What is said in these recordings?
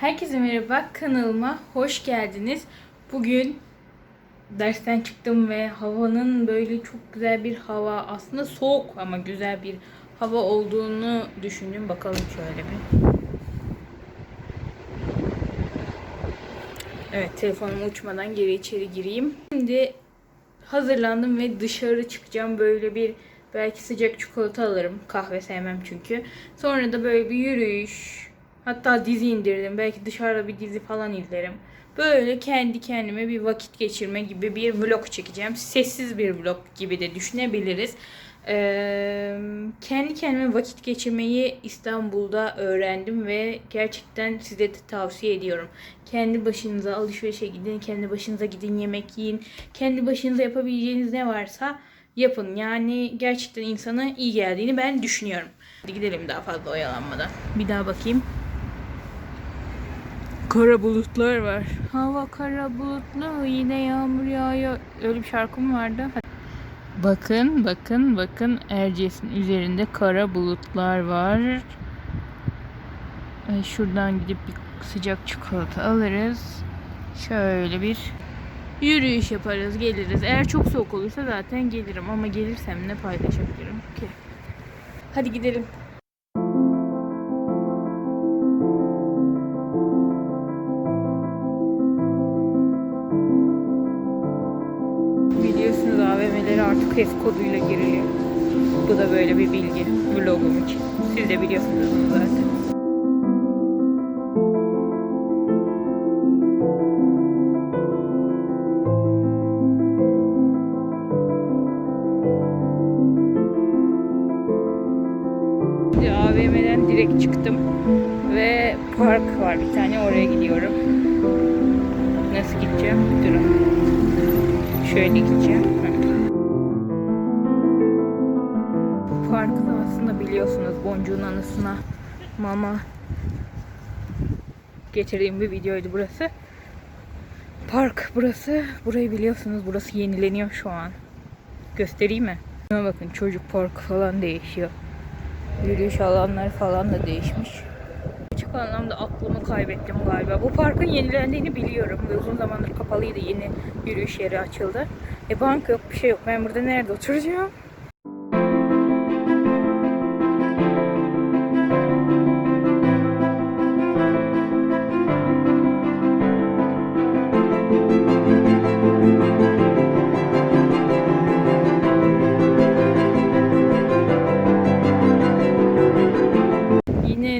Herkese merhaba kanalıma hoş geldiniz. Bugün dersten çıktım ve havanın böyle çok güzel bir hava aslında soğuk ama güzel bir hava olduğunu düşündüm. Bakalım şöyle bir. Evet telefonum uçmadan geri içeri gireyim. Şimdi hazırlandım ve dışarı çıkacağım. Böyle bir belki sıcak çikolata alırım. Kahve sevmem çünkü. Sonra da böyle bir yürüyüş. Hatta dizi indirdim. Belki dışarıda bir dizi falan izlerim. Böyle kendi kendime bir vakit geçirme gibi bir vlog çekeceğim. Sessiz bir vlog gibi de düşünebiliriz. Ee, kendi kendime vakit geçirmeyi İstanbul'da öğrendim ve gerçekten size de tavsiye ediyorum. Kendi başınıza alışverişe gidin, kendi başınıza gidin yemek yiyin, kendi başınıza yapabileceğiniz ne varsa yapın. Yani gerçekten insana iyi geldiğini ben düşünüyorum. Hadi gidelim daha fazla oyalanmadan. Bir daha bakayım. Kara bulutlar var. Hava kara bulutlu yine yağmur yağıyor. Öyle bir şarkı mı vardı? Bakın bakın bakın Erciyes'in üzerinde kara bulutlar var. Şuradan gidip bir sıcak çikolata alırız. Şöyle bir yürüyüş yaparız geliriz. Eğer çok soğuk olursa zaten gelirim ama gelirsem ne paylaşabilirim ki? Hadi gidelim. Artık HES koduyla giriliyor. Bu da böyle bir bilgi vlogum için. Siz de biliyorsunuz bunu zaten. AVM'den direkt çıktım ve park var bir tane oraya gidiyorum. Nasıl gideceğim? Durun. Şöyle gideceğim. Aslında biliyorsunuz Boncuğun anısına mama getirdiğim bir videoydu burası. Park burası. Burayı biliyorsunuz. Burası yenileniyor şu an. Göstereyim mi? Şuna bakın çocuk parkı falan değişiyor. Yürüyüş alanları falan da değişmiş. Küçük anlamda aklımı kaybettim galiba. Bu parkın yenilendiğini biliyorum. Uzun zamandır kapalıydı. Yeni yürüyüş yeri açıldı. E bank yok, bir şey yok. Ben burada nerede oturacağım?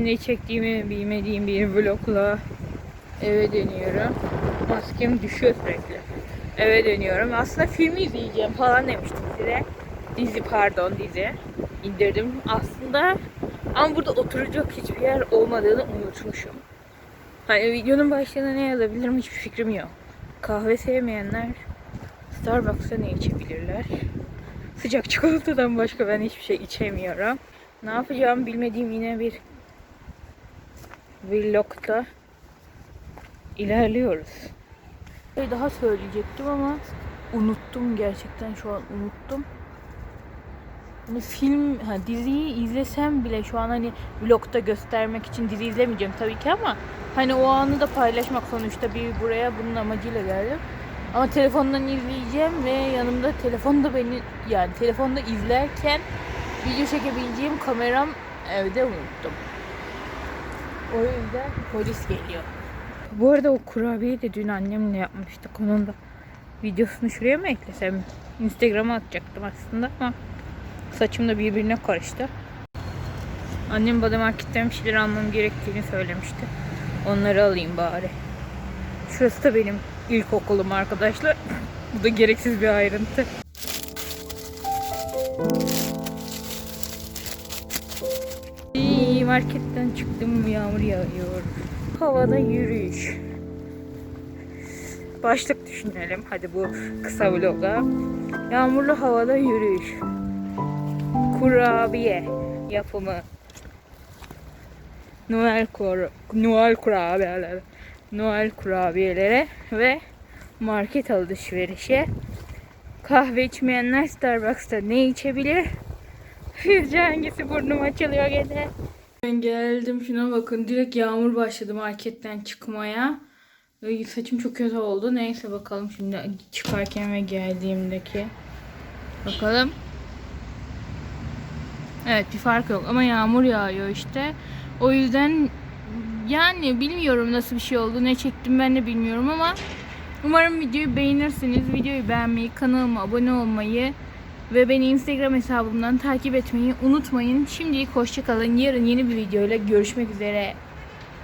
Ne çektiğimi bilmediğim bir vlogla eve dönüyorum. Maskem düşüyor sürekli. Eve dönüyorum. Aslında film izleyeceğim falan demiştim size. Dizi pardon dizi. indirdim. Aslında ama burada oturacak hiçbir yer olmadığını unutmuşum. Hani videonun başlığına ne yazabilirim hiçbir fikrim yok. Kahve sevmeyenler Starbucks'a ne içebilirler? Sıcak çikolatadan başka ben hiçbir şey içemiyorum. Ne yapacağımı bilmediğim yine bir vlogda ilerliyoruz. Ve daha söyleyecektim ama unuttum gerçekten şu an unuttum. Hani film, ha, diziyi izlesem bile şu an hani vlogda göstermek için dizi izlemeyeceğim tabii ki ama hani o anı da paylaşmak sonuçta bir buraya bunun amacıyla geldim. Ama telefondan izleyeceğim ve yanımda telefonda beni yani telefonda izlerken video çekebileceğim kameram evde unuttum. O yüzden polis geliyor. Bu arada o kurabiyeyi de dün annemle yapmıştık. Onun da videosunu şuraya mı eklesem? Instagram'a atacaktım aslında ama saçım da birbirine karıştı. Annem bana marketten bir şeyler almam gerektiğini söylemişti. Onları alayım bari. Şurası da benim ilkokulum arkadaşlar. Bu da gereksiz bir ayrıntı. Marketten çıktım yağmur yağıyor. Havada yürüyüş. Başlık düşünelim hadi bu kısa vloga. Yağmurlu havada yürüyüş. Kurabiye yapımı. Noel kur Noel kurabiyeleri. Noel kurabiyelere ve market alışverişe. Kahve içmeyenler Starbucks'ta ne içebilir? Sizce hangisi burnum açılıyor gene? Ben geldim şuna bakın direkt yağmur başladı marketten çıkmaya. Ay, Saçım çok kötü oldu. Neyse bakalım şimdi çıkarken ve geldiğimdeki. Bakalım. Evet bir fark yok ama yağmur yağıyor işte. O yüzden yani bilmiyorum nasıl bir şey oldu. Ne çektim ben de bilmiyorum ama umarım videoyu beğenirsiniz. Videoyu beğenmeyi, kanalıma abone olmayı ve beni Instagram hesabımdan takip etmeyi unutmayın. Şimdilik hoşçakalın. Yarın yeni bir videoyla görüşmek üzere.